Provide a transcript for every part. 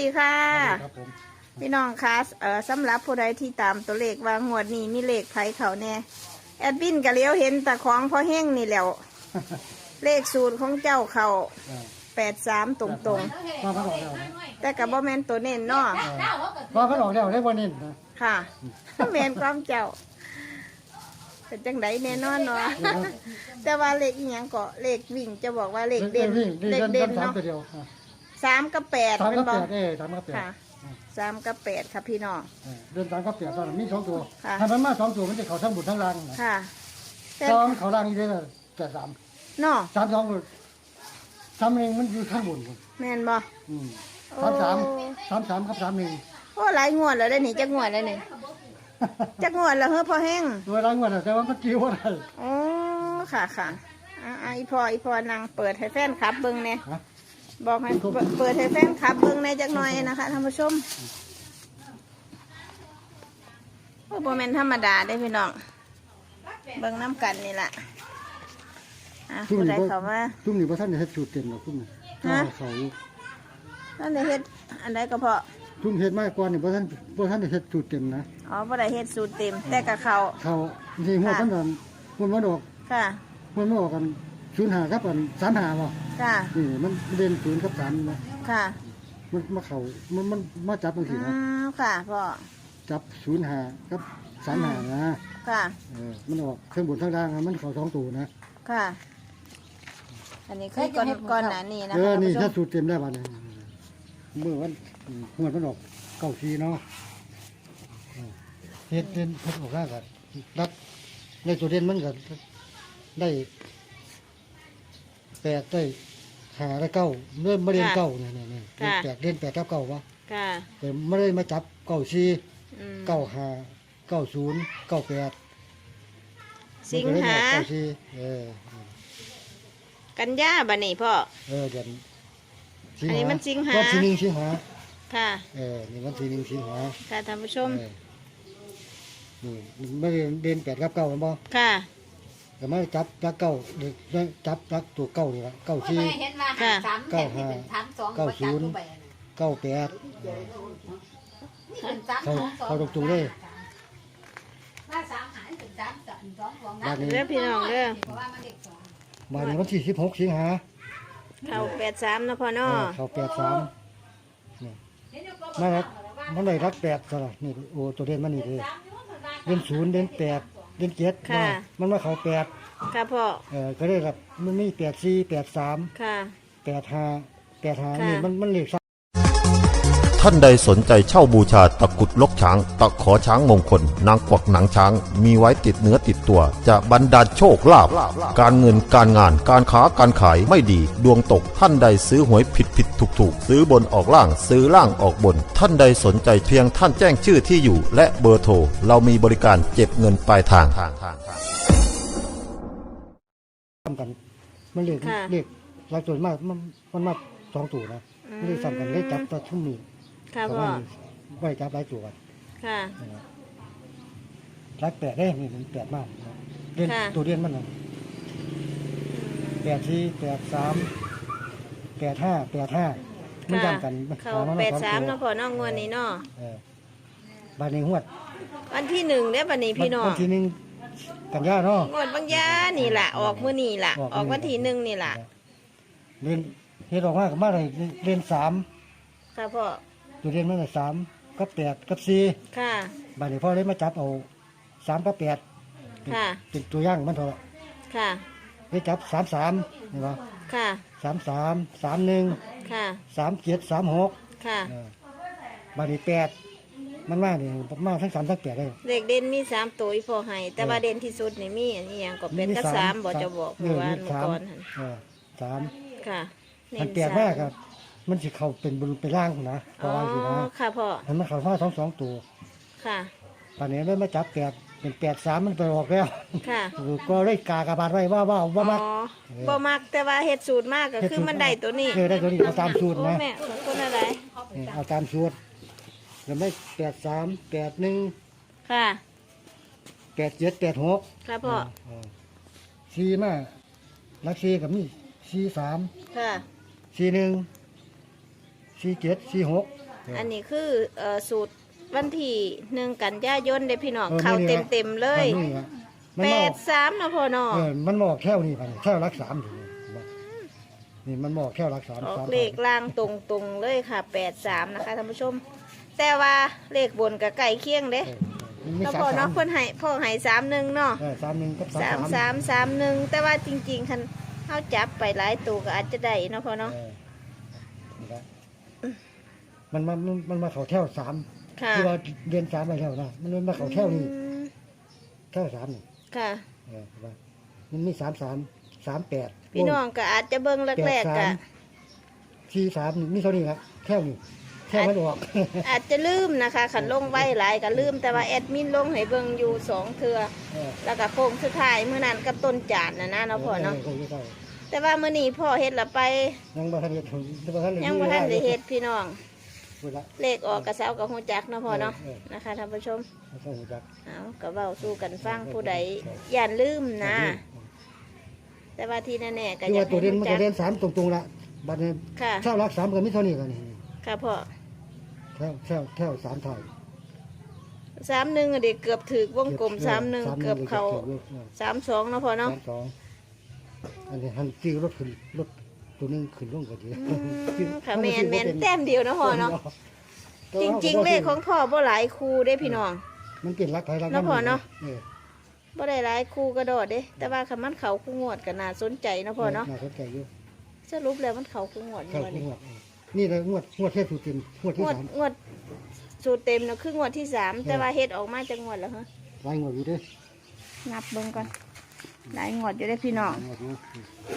ดีค่ะ ครับผมพี่น้องคะเอ่อสำหรับผู้ใดที่ตามตัวเลขว่างวดนี้มีเลขไผเขาแน่แอดบินก็เลี้ยวเห็นแต่ของพอแห้งนี่แหล้ว เลขสูตรของเจ้าเขาอ่าแปดสามตรงตรงว่าเขาออกแล้วนะๆ แต่กับบ่แมนตัวเน้นเนาะว่าเขาออกแล้วได้วันนี้นะค่ะ แมนความเจ้าเป็นจังไดแน่นอนเนาะแต่ว่าเลขอีหยังก็เลขวิ่งจะบอกว่าเลขเด่นวิ่งเลขเด่นเด่นสามเนาะ ตัวเดียวอะ สามกับแปดสามเป็ก็นแปบ่ดเอ้สามก็แปดค่ะสามกับแปดค่ะพี่น้องอ่าเดินสามก็แปดตอนนั้นมีสองตัวค่ะ ถ้ามันมาสองตัวมันจะเขาทั้งบุญทั้งล่างนะค่ะแต่สองเขาล่างนี่เลยแต่สามเนาะสามสองเลยสามเองมันอยู่ข้างบนพุ่นแม่นบ่อืมสามสามสามสามกับสามหนึ่งโอ้หลายงวดแล้วได้อนี่จักงวดแล้วนี่จักงวดแล้วเฮ้อพอแห้งตัวล่างว่าแต่ว่ามันกิ้วอะไรอ๋อค่ะค่ะอ่าอ่าอีพออีพอนางเปิดให้แฟนคลับเบิ้งเนี่ยฮะ บอกให้เปิดเปิดให้แฟนคลับเบิ้งในจักหน่อยนะคะท่านผู้ชมโอ้โบแมนธรรมดาได้อพี่น้องเบิ้งน้ำกันนี่แหละอะผู้ใดเขามาทุ่มนี่พระท่านจะเฮ็ดสูตรเต็มหรอกทุ่มนี่ฮะเขาท่านได้เฮ็ดอันใดก็เพาะทุ่มเฮ็ดมากกว่านี่พระท่านพระท่านจะเฮ็ดสูตรเต็มนะอ๋อบ่ได้เฮ็ดสูตรเต็มแต่กับเขาเขาที่หัวท่านนั้นมันมันออกค่ะมันมาออกกัน ศูนย์หาครับกันสามหาบ่ค่ะ นี่มันเด่นศูนย์กับสามนะค่ะมันมาเขามันมันมาจับบางทีอืนะมค่ะพ่อ จับศูนย์หากับสามหานะค่ะ เออมันออกเครื่องบนข้างล่างนะมันเขาสองตัวนะค่ะ อันนี้คือก่อนก่อนหน้านี้นะเอคะอท่านนี่ผู้ชถ้ามสูตรเต็มได้ป่ะเนี่ยเมื่อวันหัวดมันออกเก้าทีเนาะเออเฮ็ดเด่นเฮ็ดออกล่างกันรัดในตัวเด่นมันก็ได้ แปดได้หาได้เก้าเริ่มมาเด่นเก้าเนี่ยเนี่ยเนี่ยเด่นแปดเด่นแปดกับเก้าวะค่ะ แต่ไม่ได้มาจับเก้าสี่อืมเก้าห้าเก้าศูนย์เก้าแปดสิงมันก็เลยหาออกเก้าสี่เออกันยาบันนี้พ่อ เออเดือนอันนี้มันสิงหา วันที่หนึ่งสิงหาค่ะ เออนี่วันที่หนึ่งสิงหาค่ะท่านผู้ชม เออนี่ไม่ได้เด่นแปดกับเก้าแม่นบ่ ค่ะ แต่ไม่จับจักเก้าเด็กจับจักตัวเก้านี่ละเก้าสี่ เห็นว่าหาสามแปดนี่เป็นสามสองเก้าศูนย์ เก้าแปดนี่เป็นสามเขาสองสองเขาตรงๆเลย ว่าสามหารเป็นสามสองสองสองบ้านนี้เด้อพี่น้องเด้อเพราะว่ามันเด็กสองบ้านนี้วันที่สิบหกสิงหาเข้าแปดสามนะพ่อเอเนาะอเขาแปดสามนี่มารักมันได้รักแปดซะละนี่โอ้ตัวเด่นมันนี่เลยเด่นศูนย์เด่นแปด เด่นเจ็ดมามันมาเขาแปดค่ะพ่อ เออก็ได้รับมันมีแปดสี่แปดสามค่ะ แปดห้าแปดห้าค่ะ นี่มันมันเลขสาม ท่านใดสนใจเช่าบูชาตะกรุดลกช้าง ตะขอช้างมงคล นางกวักหนังช้าง มีไว้ติดเนื้อติดตัว จะบรรดาลโชคลาภการเงินการงานการค้าการขายไม่ดีดวงตกท่านใดซื้อหวยผิดผิดถูกถูกซื้อบนออกล่างซื้อล่างออกบน ท่านใดสนใจเพียงท่านแจ้งชื่อที่อยู่ และเบอร์โทรเรามีบริการเก็บเงินปลายทางทำกันมันเลขค่ะเลขหลายตัวมากมันมันมาสองตัวนะมันเลขซ้ำกันเลขจับตัวทุ่มนี้ ค่ะเพราะพ่อว่าไว้จับหลายตัวกันค่ะรักแปดได้นี่มันแปดมากเด่นค่ะ ตัวเด่นมันนะแปดสี่แปดสามแปดห้าแปดห้ามันย้ำกันเข้าหมันแปมาดองสามตัวเนาะพ่อเน้องงวดนี้เนาะเออบ้านในหวดวันที่หนึ่งเด้อบันนี้พี่น้อง วันที่หนึ่งกันยาเนาะ งวดบางยานี่ล่ะ ออกมื้อนี่ล่ะ ออกออกวันมื้อนี้ที่หนึ่งนี่ล่ะ เรียนเฮ็ดออกมากับมาเลยเรียนสามค่ะพ่อ ตัวเรียนมาเลยสามกับแปดกับสี่ค่ะบ้านนี้พ่อเลยมาจับเอาสามกับแปดค่ะ เป็นตัวอย่างมันเถอะค่ะได้จับสามสามเห็นปะค่ะ สามสามสามหนึ่งค่ะ สามเจ็ดสามหกค่ะ เออบ้านนี้แปดมันมาเนี่ยมาทั้งสามทั้งแปดเลยเด็กเด่นมีสามตัวอีพอให้แต่ว่าเด่นที่สุดนี่มีอันนี้ยังก็เป็นกระสามบอกจะบอกเมื่อวานเมื่อก่อนหั่นเออสามค่ะเน้มันนแปดสามมากครับ มันสิเข้าเป็นบนเป็นล่างนะเพอ๋อราะว่าสินะค่ะพ่อมันมาเข้ามาสองสองตัวค่ะป่านนี้เลยมาจับแปดเป็นแปดสามมันไปออกแล้ว ค่ะก็เลยกากระบาดไว้ว่าว่าว่ามัก อ๋อบ่มักแต่ว่าเฮ็ดสูตรมากก็คือมันได้ตัวนี้เออได้ตัวนี้เอาตามสูตรโอ้นะแม่ของคนอะไรเออเอาตามสูตรแล้วไม่แปดสามแปดหนึ่งค่ะ แปดเจ็ดแปดหกค่ะพ่อเออสี่มาลักสี่กับนี่สี่สามค่ะ สี่หนึ่ง สี่เจ็ดสี่หก อันนี้คือเอ่อสูตรวันที่หนึ่งกันยายนเด้พี่น้องเออเข้านี่เต็มนะ เต็มๆเลยมันนี่ละมันแปมาออดกสามนะพ่อเนาะเออมันมาออกแค่นี้พันแค่รักสามถึงนี่มันมาออกแค่รักสามออกสามเลขล่างตรงๆเลยค่ะแปดสามนะคะท่านผู้ชม แต่ว่าเลขบนกับไก่เคียงเด้เออมันมีแล้วสามพ่อสาเนาะมเพิ่นให้พ่อให้สามหนึ่งเนาะ เออสามหนึ่งกับสามสามสามสามสามหนึ่งแต่ว่าจริงๆคันเขาจับไปหลายตัวก็อาจจะได้เนาะพ่อเนาะเออนี่ละ มันมามันมันมาเขาแถวสามค่ะที่ว่าเรียนสามไปแถวนะมันมาเขาแถวนี้อืมแถวสามนี่ค่ะ เออว่ามันมีสามสามสามแปดพี่น้องก็อาจจะเบิ่งแรกๆก็สี่สามนี่มีเท่านี้ครับแถวนี้แถวมันออก อาจจะลืมนะคะขันลงไว้หลายก็ลืมแต่ว่าแอดมินลงให้เบิ่งอยู่สองเทือเออแล้วก็โค้งสุดท้ายเมื่อนั้นกับต้นจานนะนะเนาะพ่อเนาะใช่ใช่แต่ว่ามื้อนี้พ่อเฮ็ดละไป ยังบ่ทันได้ถึงยังบ่ทันได้ยังบ่ทันได้เฮ็ดพี่น้อง เวลาเลขออกกระเซากับฮู้จักเนาะพ่อเนาะเออนะคะท่านผู้ชมไม่ต้องรู้จักเอาก็เว้าสู้กันฟังผู้ใดอย่าลืมนะ แต่ว่าที่แน่ๆก็คืออยาว่ากตัวให้เด่นมันรู้จัก็กเด่นสามตรงๆละบัดนี้ค่ะเท่ารักสามก็มีเท่านี้กันนี่ค่ะพ่อแถวแถวแถวสามเท่าสามหนึ่งอะเด็กเกือบถือวงกลมสามหนึ่งเกือบเขาสามสองเนาะพ่อสาเนาะมสองอันนี้หันซื้อรถขึ้นรถ ตัวหนึงขึ้นลงก็ดีอืมค่ะแมนแมนแต้มเดียวเนาะพ่อเนาะจริง ๆ เลขของพ่อบ่หลายคู่เด้พี่น้อง มันเป็นรักไทยรักเนาะพ่อเนาะ ออบ่ได้หลายคู่กระโดดเด้ แต่ว่าคำมันเขาคู่งวดก็น่าสนใจเนาะพ่อเนาะน่าสนใจอยู่สรุปแล้วมันเขาคู่งวดเข้านี่ที่นี่งวดเออนี่เลยงวดงวดเทพสุดเต็มงวดที่งวดสาม งวดสูตรเต็มเนาะคืองวดที่สามแต่ว่าเฮ็ดออกมาจากงวดแล้วฮะหลายงวดอยู่เด้นับเบิ่งก่อนหลายงวดอยู่ได้พี่น้อง งวดอยู่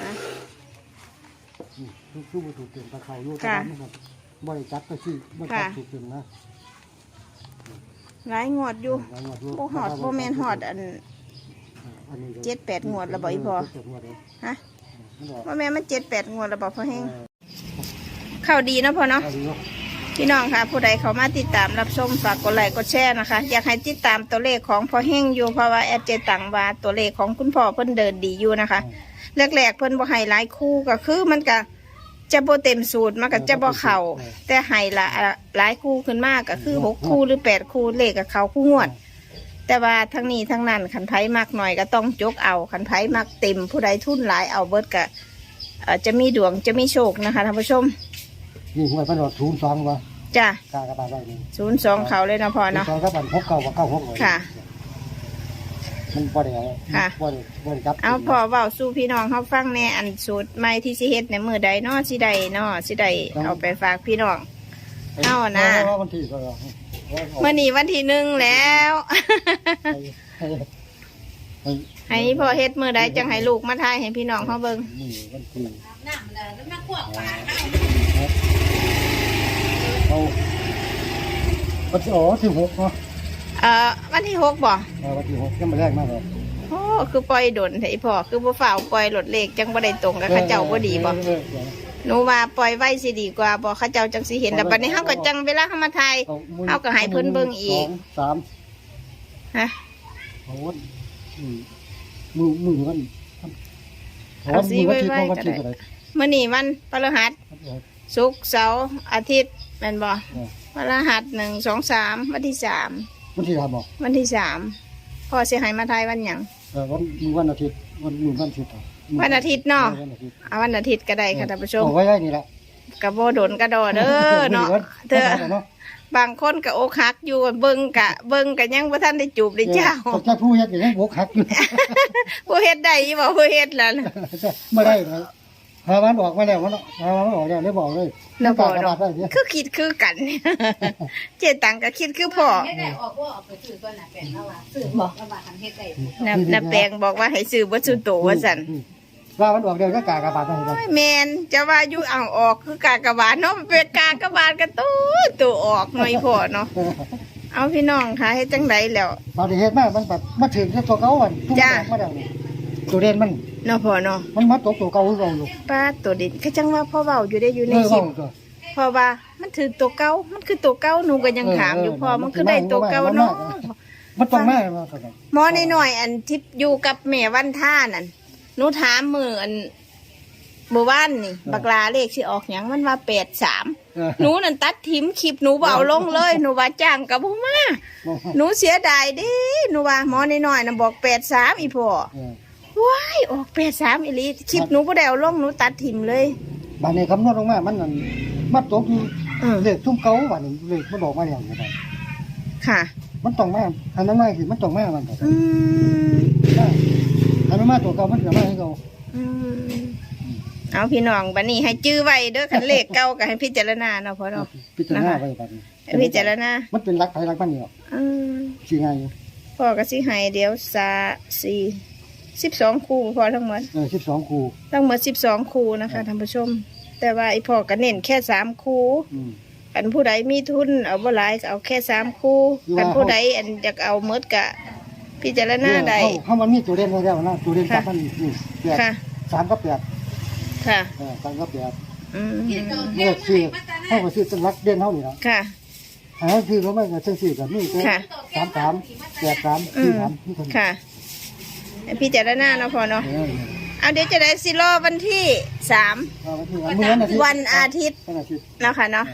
อะ อืมทุกทุกวัตถุเต็มตะเขาอยู่ค่ะตามนะครับบริจัดก็สิบริจัดค่ะถูกเต็มนะหลายงวดอยู่หลายงวดอยู่บ่ฮอดบ่แม่นฮอดอัน อันนี้ก็เจ็ดแปดงวดแล้วบ่อีพอ เจ็ดงวดเลยฮะมันออกว่าแม่นมันเจ็ดแปดงวดแล้วบ่พอแห้งเออเข้าดีเนาะพ่อเนาะ เอาดีเนาะ พี่น้องค่ะผู้ใดเขามาติดตามรับชมฝากกดไลค์กดแชร์นะคะ อยากให้ติดตามตัวเลขของพ่อเฮงอยู่เพราะว่าแอดเจตังว่าตัวเลขของคุณพ่อเพิ่นเดินดีอยู่นะคะ แรกๆเพิ่นบ่ให้หลายคู่ก็คือมันก็จะบ่เต็มสูตรมันก็จะบ่เข้าแต่ให้ละหลายคู่ขึ้นมากก็คือหกคู่หรือแปดคู่เลขกับเขาคู่งวด แต่ว่าทั้งนี้ทั้งนั้นขันไผมากหน่อยก็ต้องจกเอาขันไผมากเต็มผู้ใดทุนหลายเอาเบิดก็เอ่อจะมีดวงจะมีโชคนะคะท่านผู้ชมนี่หวยมันออกศูนย์สองวะจ้ะกากระบาดไว้นี่ศูนย์สองเขาเลยนะพ่อศูนเนาะย์สองกับอันหกเก้ากับเก้าหกเลยค่ะ มันบ่ได้เอาค่ะ บ่ได้บ่ได้จับเอาพอเว้าสู่พี่น้องเขาฟังแน่อันสูตรใหม่ที่สิเฮ็ดในมือใดเนาะสิใดเนาะสิใดเอาไปฝากพี่น้อง เอานะ เอาวันที่ก็เอาเอาเมื่อนี้วันที่หนึ่งแล้วให้ให้ให้พ่อเฮ็ดมือใดจังให้ลูกมาทายให้พี่น้องเขาเบิ่งนี่วันที่น้ำเลยแล้วมาขวบปลาเอาเอาวันที่อ๋อที่หกเนาะ เอ่อวันที่หกบ่เอาวันที่หกยังไม่แรกมากเลยโอ้คือปล่อยดนไอ้พ่อคือบ่ฝ่าวปล่อยรถเลขจังบ่ได้ตรงกับเขาเจ้าบ่ดีบ่เออเออเออหนูว่าปล่อยไว้สิดีกว่าบ่เขาเจ้าจังสิเห็นแล้วบัดนี้เฮาก็จังเวลาเฮามาทายเอามืเอาก็ให้เพิ่นเบิ่งอีก สสามฮะเอาวันอืมมือมือวันเอาสิมือวันที่ไว้ของๆวันที่ก็อะได้ไรมื้อนี้วันพฤหัส ศุกร์เสาร์อาทิตย์แม่นบ่เออ วันรหัสหนึ่งสองสามวันที่สาม วันที่ทำบอกวันที่สามพ่อเสียหายมาทายวันหยังเออวันมือวันอาทิตย์วันมือวันอาทิตย์อะวันอาทิตย์เนาะวันอาทิตย์เอาวันอาทิตย์ก็ได้ค่ะท่านผู้ชม เอาไว้ไว้นี่แหละกระโบโดนกระโดดเด้อเนาะเธอเนาะบางคนก็อกหักอยู่เบิ่งกะเบิ่งกะยังบ่ทันได้จูบได้เจ้าออแต่ผู้เฮ็ดอย่างนี้บกหักอยู่ผู้เฮ็ดได้อีบ่ผู้เฮ็ดล่ะไม่ได้เลย หาวันออกมาแล้วมันหาวันออกแล้วได้บอกเลยแล้วบอกกระเนาะดาษได้เนี่ยคือคิดคือกัน เจตังก็คิดคือพ่อเฮ็ดได้ออกว่าออกไปซื้อตัวน่ะเป็นแล้วว่าซื้อบอกแล้วว่าคันเฮ็ดได้นับนับแปลงบอกว่าให้ซื้อบ่สุโตว่าซั่นอืมว่ามันออกเดียวก็กากระบาดได้เลยโอ้ยแมนจะว่าอยู่อ่างออกคือกากบาทเนาะมันเป็นกากบาทกันตัวตัวออกหน่อยพอเนาะเอาพี่น้องค่ะให้จังไดแล้วตอนที่เฮ็ดมามันแบบมาถึงแค่ตัวเก่าอะทุกจ้าอย่างมาแล้วนี่ ตัวเด่นมันเนาะพอเนาะมันมาตกตัวเก่าเราอยู่ป้าตัวเด็ดก็จังว่าพ่อเว้าอยู่ได้อยู่ในเออคลิปเว้าตัวเพราะว่ามันถือตัวเก่ามันคือตัวเก่าหนูก็ยังถามอยู่เออพอเออมันคือได้ตัวเก่าเนาะมันต้องมามาเท่านั้นหมอหน่อยๆอันที่อยู่กับแม่วันท่านั่นหนูถามมืออันเมื่อวานนี่ บักลาเลขสิออกหยังมันว่าแปดสามเเออหนูนั่นตัดทิมคลิปหนูบ่เอาลงเลยหนูว่าจ้างกับบ่มาหนูเสียดายเดิหนูว่าหมอน้อยๆน่ะบอก83อีพ่อเออ ว้ายออก83อีหลีคลิปหนูบ่ได้เอาลงหนูตัดทิมเลย บานนี้คำนวณลงมา มันนั่นมันตกอยู่เออ เลขทุ่มเก่าบานนี้เลขมันบอกมาอย่างไรค่ะ มันต้องมาอันนั้นมาสิมันต้องมามันก็อืมอันนั้นมาตัวเก่ามันก็มาให้เก่าอืมเอาพี่น้องบัดนี้ให้จื้อไว้เด้อคันเลขเก่าก็ให้พิจารณาเนาะพ่อเนาะพิจารณาไว้บานนี้ให้พิจารณามันเป็นรักไผรักมันนี่หรอกอืมสิไงอยู่พ่อก็สิให้เดี๋ยวสาสี่ สิบสองคู่พอทั้งหมดเออ12คู่ทั้งหมดสิบสองคู่นะคะท่านผู้ชม แต่ว่าไอพ่อก็เน้นแค่สามคู่อืมกันผู้ใดมีทุนเอาบ่หลายก็เอาแค่สามคู่คือกันว่าผู้ใดอันอยากเอาเมดกะ พิจารณาใดเเขาเขามันมีตัวเด่นไว้แล้วนะตัวเด่นกับค่ะมันนี่แปดค่ะ สามกับแปดค่ะเออสามกับแปดอืมเลือกซื้อเขาก็ซื้อเป็นรักเด่นเท่านี้แล้วค่ะ หาซื้อแล้วไม่ก็ซื้อซื้อแบบนี้ก็ค่ะ สามสามแปดสามอืสี่มสามที่คนค่ะ ให้พิจารณาเนาะพ่อเนาะเออเอาเดี๋ยวจะได้สิรอวันที่สามเอาไว้ที่วันมื้อวันอาทิตย์วันอาทิตย์วันอาทิตย์เนาะค่ะเนาะ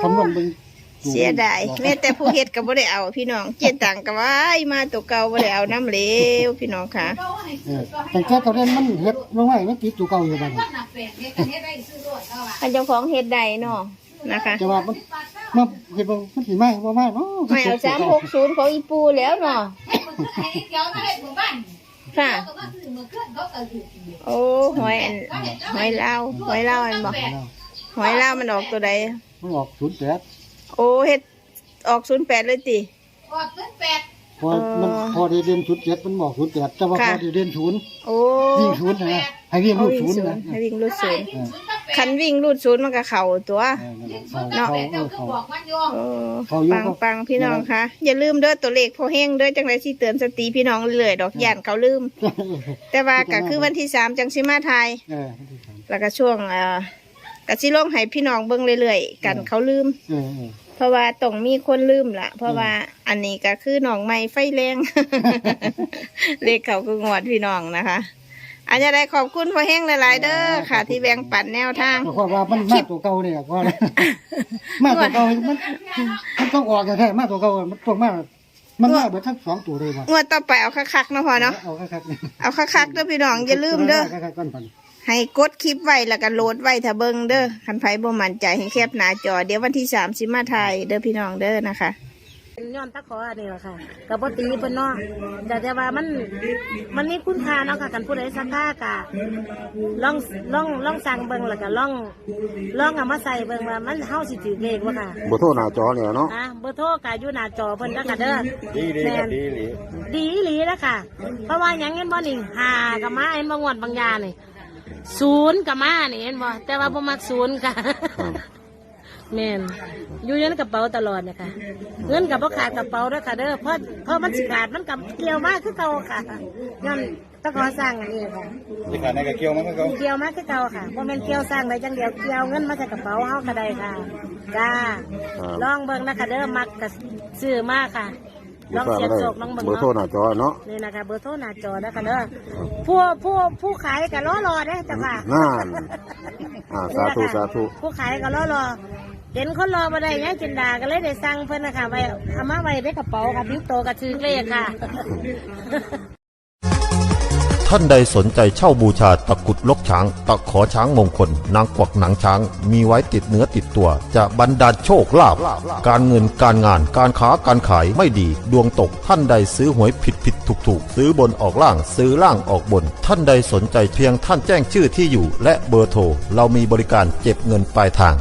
คำนวณเบิ่งเสียดายแม้แต่ผู้เฮ็ดก็บ่ได้เอา พี่น้องเจตังก็ว่าอ้ายมาตัวเก่าบ่ได้เอาน้ำเหลวพี่น้องค่ะเขาให้เอซื้ออก็ให้แต่แค่ตัวเด่นมันเฮ็ดลงไว้มันติดตัวเก่าอยู่บ้านคนหนักแปดเนี่ยกันเฮ็ดได้ซื้อรถแล้วอะอันเจ้าของเฮ็ดใดเนาะนะคะแต่ว่า มันมาเฮ็ดบ่มันสิมาบ่มาเนาะไม่เอาสามหกศูนย์ของอีปูแล้วเนาะให้มันให้เดี๋ยวมาเฮ็ดหมู่บ้านค่ะเขาก็มาซื้อมือเคลื่อนเขาก็อยู่โอ้หอยอันหอยลาวหอยลาวอันบอกหอยลาวมันออกตัวใดมันออก08โอ้เฮ็ดออกศูนย์แปดเลยติออกเป็นแปดพอมันพอได้เด่น07มันบอก08แต่ว่าพอได้เด่น0โอ้วิ่งศูนย์นะให้วิ่งเอารูดวิ่งศูนย์ศูนนะย์ให้วิ่งรูดศูนย์ วิ่งศูนย์กับแปดคันวิ่งรูดศูนย์มันก็เข่าตัวเออนั่นแหละเขาวิ่งศูนย์กับเขาแปดเอเจ้าอคือเขาบอกมันโยโอ้เขาอยู่ปังก็ปังพี่น้องค่ะอย่าลืมเด้อตัวเลขพอแห้งเด้อจังไรสิเตือนสติพี่น้องเรื่อยๆดอกย่านเขาลืม แต่ว่าก็คือวันที่สามจังสิมาไทย เออแล้วก็ช่วงเอ่อก็สิลงให้พี่น้องเบิ่งเรื่อยๆ กันเขาลืม เออเออเพราะว่าต้องมีคนลืมละเพราะว่าอันนี้ก็คือหนองไม้ไฟแรง เลขเขาคืองวดพี่น้องนะคะ อันจะได้ขอบคุณพ่อแห้งหลายๆเด้อค่ะ ที่แบ่งปันแนวทาง เพราะว่ามันมาตัวเก่าเนี่ยก็เลยมาตัวเก่ามันมันต้องออกแท้ๆมาตัวเก่ามันต้องมามันมาเบิดทั้งสองตัวเลยว่ะงวดต่อไปเอาคักๆเนาะพ่อเนาะเอาคักๆนี่เอาคักๆเด้อพี่น้องอย่าลืมเด้อคักๆก่อนพันให้กดคลิปไว้แล้วก็โหลดไว้ถ้าเบิ่งเด้อคันไผบ่มั่นใจให้แคปหน้าจอ เดี๋ยววันที่3สิมาถ่ายเด้อพี่น้องเด้อนะคะ ย้อนตะขออันนี้แหละค่ะกับปตีเพิ่นเนาะแต่แต่ว่ามันมันมีคุณค่าเนาะค่ะกันผู้ใดสักค่ากะลองลองลองสั่งเบิ่งแล้วก็ลองลองเอามาใส่เบิ่งว่ามันเฮาสิถือเลขบ่ค่ะบ่โทรหน้าจอเนี่ยเนาะอะเบอร์โทรก็อยู่หน้าจอเพิ่นแล้วก็เด้อดีดีครับดีหลีดีอีหลีแล้วค่ะ เพราะว่าหยังเห็นบ่นี่หากับมาเห็นบ่งวดบางยานี่ศูนย์กับมานี่เห็นบ่แต่ว่าบ่มักศูนย์ค่ะ แม่นอยู่ในกระเป๋าตลอดนะคะเงินกับพ่ขาดกระเป๋าด้วยค่ะเด้อเพราะเพราะมันสิขาดมันกับเกี่ยวมากคือเก่าค่ะย้อนต้องขอสร้างอันนี้ค่ะที่ขาดในกระเกี่ยวมันก็เขาเกี่ยวมากคือเก่าค่ะเพราะมันเกี่ยวสร้างได้จังเดียวเกี่ยวเงินมาจากกระเป๋าเฮาก็ได้ค่ะจ้าลองเบิ่งนะคะเด้อมักกับซื้อมากค่ะลองเสียบโศกลองเบิ่งเบอร์โทรหเนาะน้าจอเนาะนี่นะคะเบอร์โทรหน้าจอนะคะเด้อผู้ผู้ผู้ขายก็รอรอเด้อจ้ะค่ะนั่นอ่าสาธุสาธุผู้ขายก็รอรอ เห็นคนรอมาได้ยังจินดาก็เลยได้สั่งเพิ่นนะคะไว้เอามาไว้ในกระเป๋าค่ะพิ้วโตกระชื่อเลขค่ะ ท่านใดสนใจเช่าบูชาตะกรุดลกช้าง ตะขอช้างมงคล นางกวักหนังช้าง มีไว้ติดเนื้อติดตัว จะบรรดาลโชคลาภการเงินการงานการค้าการขายไม่ดี ดวงตกท่านใดซื้อหวยผิดผิดถูกถูกซื้อบนออกล่างซื้อล่างออกบน ท่านใดสนใจเพียงท่านแจ้งชื่อที่อยู่ และเบอร์โทรเรามีบริการเก็บเงินปลายทาง